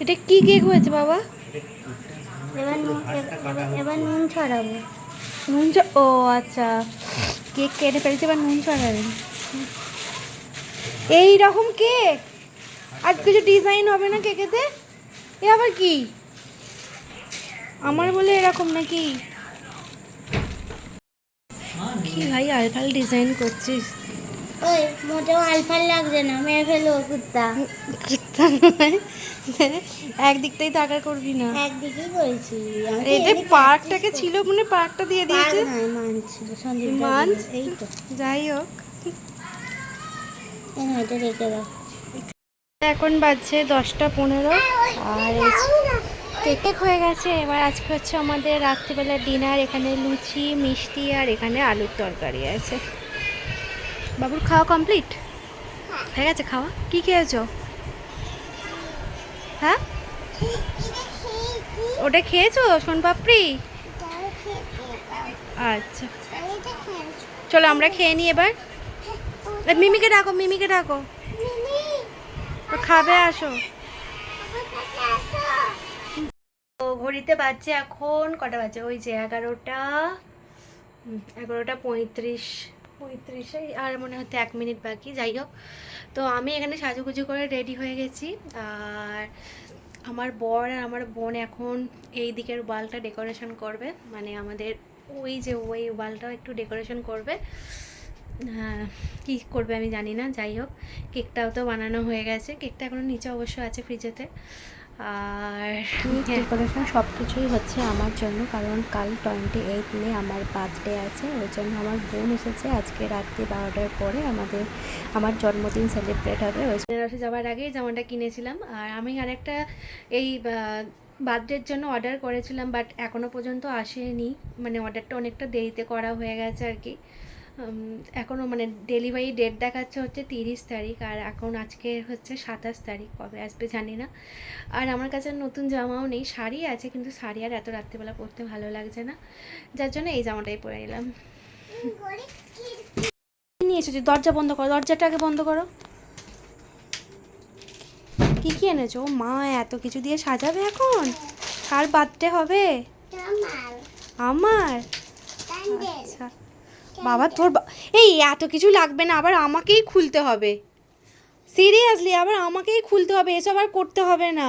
এটা কি কেক হয়েছে বাবা? এবার নুন এবার- এবার নুন ছড়াবো। নুন ও আচ্ছা। কেক কেটে ফেলছে এবার নুন ছড়াবেন এই রকম কেক? আর কিছু ডিজাইন হবে না কেকেতে? এ আবার কি? আমার বলে এরকম নাকি? কি ভাই আলফাল ডিজাইন করছিস? ওই মোটেও আলফাল লাগছে না মেরে ফেলো কুত্তা। কুত্তা নয়। একদিকটাই তাকা করবি না। একদিকেই করেছি আমি তো এটা পার্কটাকে ছিল মানে পার্কটা দিয়ে দিয়েছে? সন্দীপ? এই তো। যাই হোক। এটা রেখে দাও। এখন বাজছে দশটা পনেরো আর কেক হয়ে গেছে। এবার আজকে হচ্ছে আমাদের রাত্রিবেলা ডিনার এখানে লুচি মিষ্টি আর এখানে আলুর তরকারি আছে। বাবুর খাওয়া কমপ্লিট? হয়ে। গেছে খাওয়া? কি খেয়েছো? হ্যাঁ? ওটা খেয়েছো? সোনপাপড়ি? আচ্ছা। চলো আমরা খেয়ে নিই এবার। মিমিকে ডাকো মিমিকে ডাকো। ও খাবে আসো। তো ঘড়িতে বাজছে এখন কটা বাজে? ওই যে এগারোটা। এগারোটা পঁয়ত্রিশ। পঁয়ত্রিশে আর মনে হচ্ছে এক মিনিট বাকি যাই হোক। তো আমি এখানে সাজুগুজু করে রেডি হয়ে গেছি। আর আমার বর আর আমার বোন এখন এই দিকের ওয়ালটা ডেকোরেশন করবে। মানে আমাদের ওই যে ওই ওয়ালটাও একটু ডেকোরেশন করবে। হ্যাঁ, কি করবে আমি জানি না যাই হোক। কেকটাও তো বানানো হয়ে গেছে। কেকটা এখনও নিচে অবশ্য আছে ফ্রিজেতে। আর ডেকোরেশন সব কিছুই হচ্ছে আমার জন্য কারণ কাল টোয়েন্টি এইট মে আমার বার্থডে আছে ওই জন্য আমার বোন এসেছে আজকে রাত্রি বারোটার পরে আমাদের আমার জন্মদিন সেলিব্রেট হবে। ওই বেনারসে যাওয়ার আগেই জামাটা কিনেছিলাম। আর আমি আরেকটা এই বার্থডের জন্য অর্ডার করেছিলাম বাট এখনও পর্যন্ত আসেনি। মানে অর্ডারটা অনেকটা দেরিতে করা হয়ে গেছে আর কি। এখনও মানে ডেলিভারি ডেট দেখাচ্ছে হচ্ছে তিরিশ তারিখ আর এখন আজকে হচ্ছে সাতাশ তারিখ কবে আসবে জানি না। আর আমার কাছে আর নতুন জামাও নেই শাড়ি আছে কিন্তু শাড়ি আর এত রাত্রিবেলা পরতে ভালো লাগছে না যার জন্য এই জামাটাই পরে নিলাম। নিয়ে এসেছি দরজা বন্ধ করো দরজাটাকে বন্ধ করো। কি কি এনেছো? মা এত কিছু দিয়ে সাজাবে এখন? কার বার্থডে হবে? আমার। আচ্ছা। বাবা, তোর এই, এত কিছু লাগবে না, আবার আমাকেই খুলতে হবে। সিরিয়াসলি আবার আমাকেই খুলতে হবে, এসব আর করতে হবে না।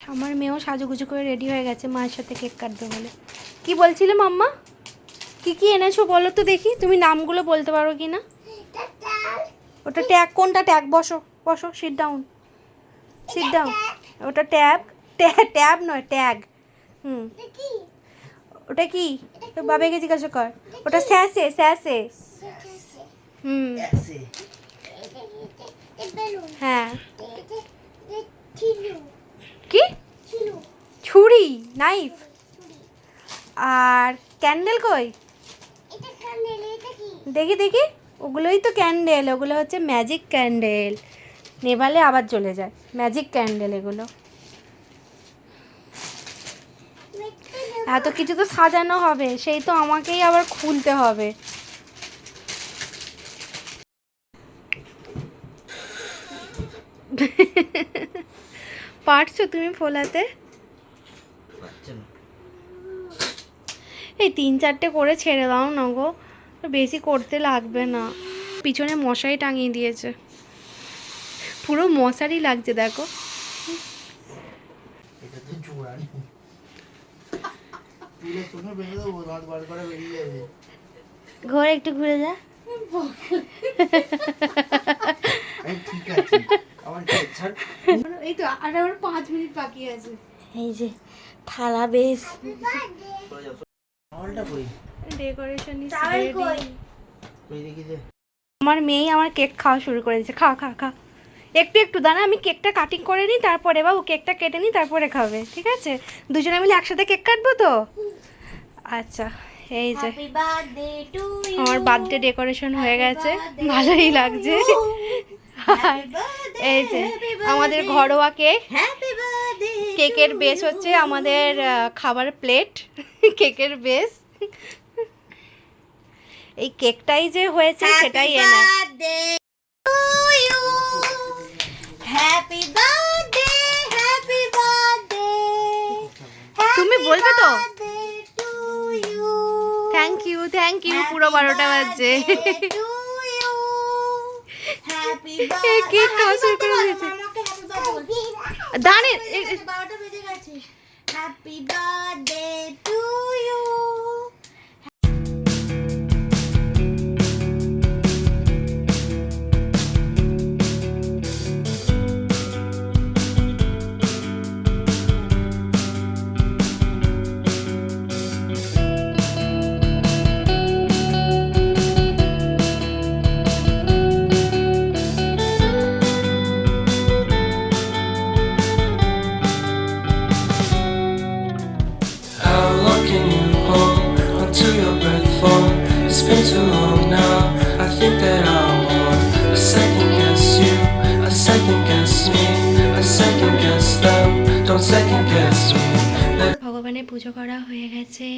আমার মেয়েও সাজুগুজু করে রেডি হয়ে গেছে, মায়ের সাথে কেক কাটবে বলে। কি বলছিলে মাম্মা? কি কি এনেছো বলো তো দেখি, তুমি নামগুলো বলতে পারো কি না? ওটা ট্যাগ কোনটা ট্যাগ বসো বসো সিট ডাউন সিট ডাউন ওটা ট্যাব ট্যাব নয় ট্যাগ হুম। ওটা কি? তোর বাবাকে জিজ্ঞাসা কর। ওটা স্যাসে স্যাসে। হুম। হ্যাঁ। কি? ছুরি, নাইফ। আর ক্যান্ডেল কই? দেখি দেখি। ওগুলোই তো ক্যান্ডেল, ওগুলো হচ্ছে ম্যাজিক ক্যান্ডেল। নেভালে আবার চলে যায়। ম্যাজিক ক্যান্ডেল এগুলো। এত কিছু তো সাজানো হবে, সেই তো আমাকেই আবার খুলতে হবে। পারছ তুমি ফোলাতে? এই তিন চারটে করে ছেড়ে দাও না গো, বেশি করতে লাগবে না। পিছনে মশারি টাঙিয়ে দিয়েছে। পুরো মশারি লাগছে, দেখো এটা তো জোড়া নেই তুলে শুনে বেরিয়ে দেবো দাঁত বার করে বেরিয়ে যাবে ঘরে একটু ঘুরে যা। এই আমার তো আর আবার পাঁচ মিনিট বাকি আছে। এই যে থালা বেশ। ডেকোরেশন ইজ আমার মেয়েই আমার কেক খাওয়া শুরু করেছে। খা খা খা। একটু একটু দাঁড়া আমি কেকটা কাটিং করে নিই তারপরে বাবু কেকটা কেটে নিই তারপরে খাবে ঠিক আছে? দুজনে মিলে একসাথে কেক কাটবো তো? আচ্ছা এই যে। আমার বার্থডে ডেকোরেশন হয়ে গেছে। ভালোই লাগছে। এই যে আমাদের ঘরোয়া কেক কেকের বেস হচ্ছে আমাদের খাবার প্লেট কেকের বেস এই কেকটাই যে হয়েছে সেটাই you happy birthday happy birthday তুমি বলবে তো? থ্যাংক ইউ থ্যাংক ইউ পুরো বারোটা বাজছে। কেক দাঁড়িয়ে বারোটা বেজে গেছে। হ্যাপি বার্থডে ভগবানের পুজো করা হয়ে গেছে।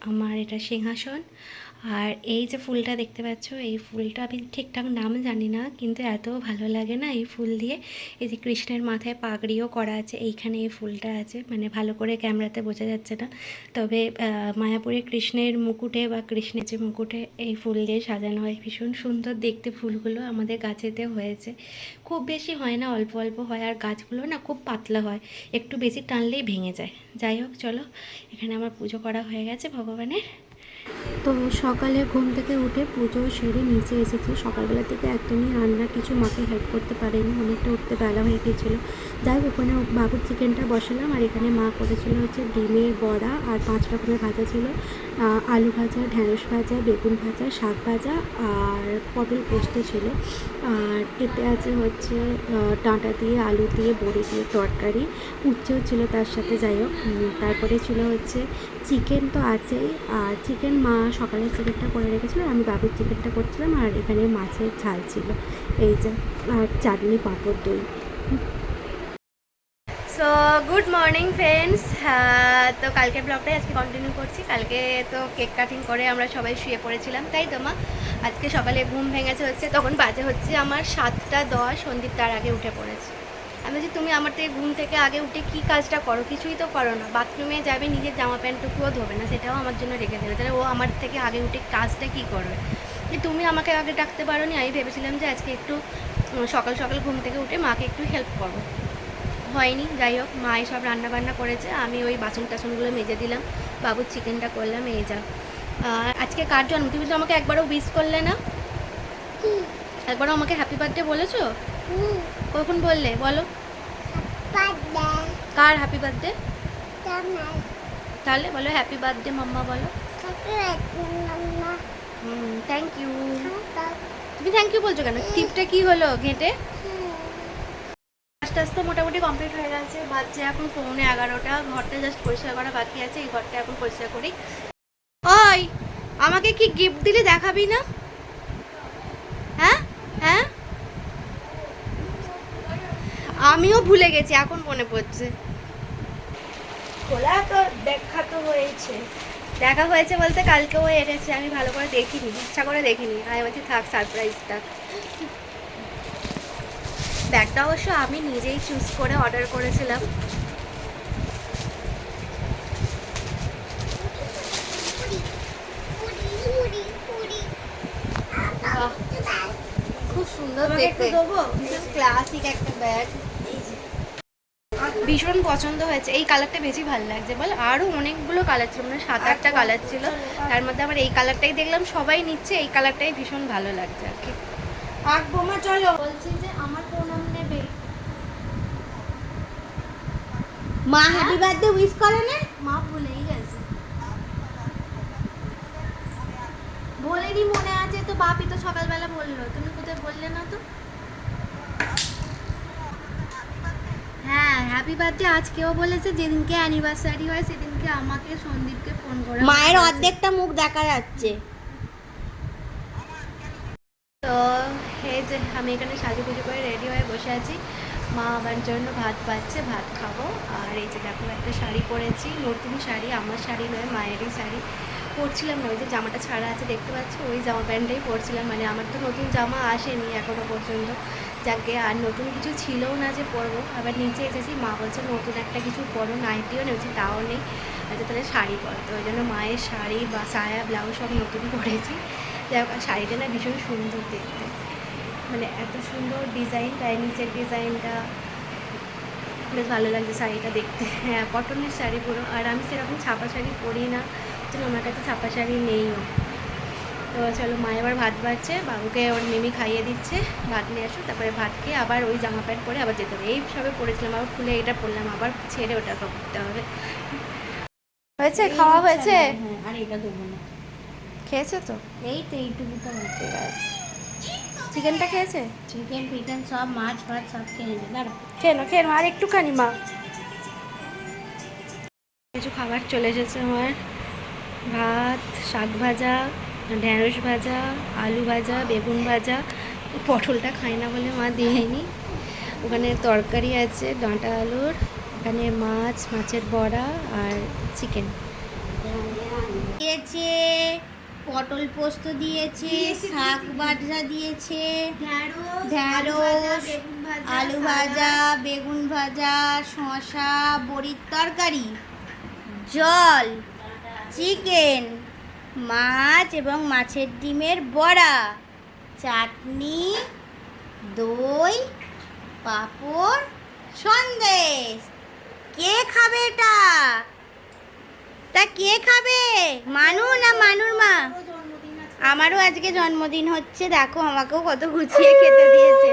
আমার এটা সিংহাসন। আর এই যে ফুলটা দেখতে পাচ্ছ, এই ফুলটা আমি ঠিকঠাক নাম জানি না, কিন্তু এত ভালো লাগে না এই ফুল দিয়ে। এই যে কৃষ্ণের মাথায় পাগড়িও করা আছে, এইখানে এই ফুলটা আছে মানে ভালো করে ক্যামেরাতে বোঝা যাচ্ছে না। তবে মায়াপুরে কৃষ্ণের মুকুটে বা কৃষ্ণের যে মুকুটে এই ফুল দিয়ে সাজানো হয়, ভীষণ সুন্দর দেখতে ফুলগুলো আমাদের গাছেতে হয়েছে। খুব বেশি হয় না, অল্প অল্প হয়, আর গাছগুলো না খুব পাতলা হয়, একটু বেশি টানলেই ভেঙে যায়। যাই হোক, চলো, এখানে আমার পুজো করা হয়ে গেছে ভগবানের। তো সকালে ঘুম থেকে উঠে পুজো সেরে নিচে এসেছি। সকালবেলা থেকে একদমই রান্না কিছু মাকে হেল্প করতে পারেনি, অনেকটা উঠতে বেলা হয়ে গিয়েছিল। যাই হোক, ওখানে বাবুর চিকেনটা বসালাম আর এখানে মা করেছিল হচ্ছে ডিমের বড়া আর পাঁচ রকমের ভাজা ছিল। আলু ভাজা, ঢ্যাঁড়স ভাজা, বেগুন ভাজা, শাক ভাজা আর পটল পোস্ত ছিল। আর এতে আছে হচ্ছে ডাঁটা দিয়ে, আলু দিয়ে, বড়ি দিয়ে তরকারি উচ্ছেও ছিল তার সাথে, যাই হোক। তারপরে ছিল হচ্ছে চিকেন তো আছেই। আর চিকেন মা সকালে চিকেনটা করে রেখেছিল আমি বাবুর চিকেনটা করছিলাম আর এখানে মাছের ঝাল ছিল। এই যে, আর চাটনি, পাঁপড়, দই। সো গুড মর্নিং ফ্রেন্ডস তো কালকে ব্লগটাই আজকে কন্টিনিউ করছি। কালকে তো কেক কাটিং করে আমরা সবাই শুয়ে পড়েছিলাম, তাই তো মা? আজকে সকালে ঘুম ভেঙেছে হচ্ছে, তখন বাজে হচ্ছে আমার সাতটা দশ, সন্দীপ তার আগে উঠে পড়েছে। বলছি তুমি আমার থেকে ঘুম থেকে আগে উঠে কি কাজটা করো? কিছুই তো করো না। বাথরুমে যাবে নিজের জামা প্যান্টটুকুও ধোবে না সেটাও আমার জন্য রেখে দেবে। তাহলে ও আমার থেকে আগে উঠে কাজটা কি করবে? যে তুমি আমাকে আগে ডাকতে পারো নি আমি ভেবেছিলাম যে আজকে একটু সকাল সকাল ঘুম থেকে উঠে মাকে একটু হেল্প করব। হয়নি যাই হোক মাই সব রান্না বান্না করেছে আমি ওই বাসন টাসনগুলো মেজে দিলাম বাবুর চিকেনটা করলাম এই যা। আর আজকে কার জন্ম? তুমি তো আমাকে একবারও উইশ করলে না? একবারও আমাকে হ্যাপি বার্থডে বলেছ? কখন বললে? বলো। কার হ্যাপি বার্থডে তাহলে বলো হ্যাপি বার্থডে মাম্মা বলো। হুম থ্যাংক ইউ তুমি থ্যাংক ইউ বলছো কেন? টিপটা কি হলো ঘেঁটে? আস্তে আস্তে মোটামুটি কমপ্লিট হয়ে গেছে বাজছে এখন পৌনে এগারোটা ঘরটা জাস্ট পরিষ্কার করা বাকি আছে এই ঘরটা এখন পরিষ্কার করি। ওই আমাকে কি গিফট দিলে দেখাবি না? হ্যাঁ? হ্যাঁ? আমিও ভুলে গেছি এখন মনে পড়ছে। খোলা তো দেখা তো হয়েছে। দেখা হয়েছে বলতে কালকেও এনেছে আমি ভালো করে দেখিনি ইচ্ছা করে দেখিনি। আমি বলছি থাক সারপ্রাইজটা ব্যাগটা অবশ্য আমি নিজেই চুজ করে অর্ডার করেছিলাম। খুব সুন্দর দেখতে। ক্লাসিক একটা ব্যাগ ভীষণ পছন্দ হয়েছে। এই কালারটা বেশি ভালো লাগছে। বল আরও অনেকগুলো কালার ছিল মানে সাত আটটা কালার ছিল। তার মধ্যে আমার এই কালারটাই দেখলাম সবাই নিচ্ছে এই কালারটাই ভীষণ ভালো লাগছে আর কি। আগ বোমা চলো। বলছি যে আমার প্রণাম নেবে। মা হ্যাপি বার্থডে উইশ করে না। মা ভুলেই গেছে। বলেনি মনে আছে তো বাপি তো সকালবেলা বলল। তুমি কোথায় বললে না তো হ্যাঁ হ্যাপি বার্থডে আজকেও বলেছে যেদিনকে অ্যানিভার্সারি হয় সেদিনকে আমাকে সন্দীপকে ফোন করে মায়ের অর্ধেকটা মুখ দেখা যাচ্ছে। তো এই যে আমি এখানে সাজু পুজো করে রেডি হয়ে বসে আছি। মা আমার জন্য ভাত পাচ্ছে ভাত খাব। আর এই যে দেখো একটা শাড়ি পরেছি নতুন শাড়ি আমার শাড়ি নয় মায়েরই শাড়ি পরছিলাম। না ওই যে জামাটা ছাড়া আছে দেখতে পাচ্ছ? ওই জামা প্যান্টটাই পরছিলাম। মানে আমার তো নতুন জামা আসেনি এখনও পর্যন্ত। যাকে আর নতুন কিছু ছিলও না যে পরবো। আবার নিচে এসেছি, মা বলছে, নতুন একটা কিছু পরো, নাইটিও নেই বলছি তাও নেই। আচ্ছা তাহলে শাড়ি পর। তো ওই জন্য মায়ের শাড়ি বা সায়া, ব্লাউজ সব নতুন পরেছি যাই হোক শাড়িটা না ভীষণ সুন্দর দেখতে। মানে এত সুন্দর ডিজাইন ডিজাইনটা নিচের ডিজাইনটা বেশ ভালো লাগছে শাড়িটা দেখতে। হ্যাঁ কটনের শাড়ি পুরো। আর আমি সেরকম ছাপা শাড়ি পরি না। আমার কাছে ছাপা শাড়ি নেইও। তো চলো মা এবার ভাত বাড়ছে বাবুকে ওর মিমি খাইয়ে দিচ্ছে ভাত নিয়ে আসো তারপরে ভাত খেয়ে আবার ওই জামা প্যান্ট পরে আবার যেতে হবে। এই সবে পরেছিলাম আবার খুলে এটা পরলাম আবার ছেড়ে ওটা করতে হবে। হয়েছে? খাওয়া হয়েছে? হ্যাঁ আর এটা দেবো না। খেয়েছে তো? এই তো এইটুকুটা ঠিক আছে। চিকেনটা খেয়েছে? চিকেন ফিকেন সব মাছ ফাছ সব খেয়ে নেবে দাঁড়া। খেয়ে নাও খেয়ে নাও আর একটুখানি মা। কিছু খাবার চলে এসেছে আমার। ভাত শাক ভাজা ঢ্যাঁড়স ভাজা আলু ভাজা বেগুন ভাজা পটলটা খাই না বলে মা দেয়নি ওখানে তরকারি আছে ডাঁটা আলুর এখানে মাছ মাছের বড়া আর চিকেন। দিয়েছে পটল পোস্ত দিয়েছে শাক ভাজা দিয়েছে। ঢ্যাঁড়স আলু ভাজা বেগুন ভাজা শসা বড়ির তরকারি জল চিকেন মাছ এবং মাছের ডিমের বড়া, চাটনি, দই, পাঁপড়, সন্দেশ। কে খাবে এটা? তা কে খাবে? মানু না মানুর মা? আমারও আজকে জন্মদিন হচ্ছে, দেখো আমাকেও কত গুছিয়ে খেতে দিয়েছে।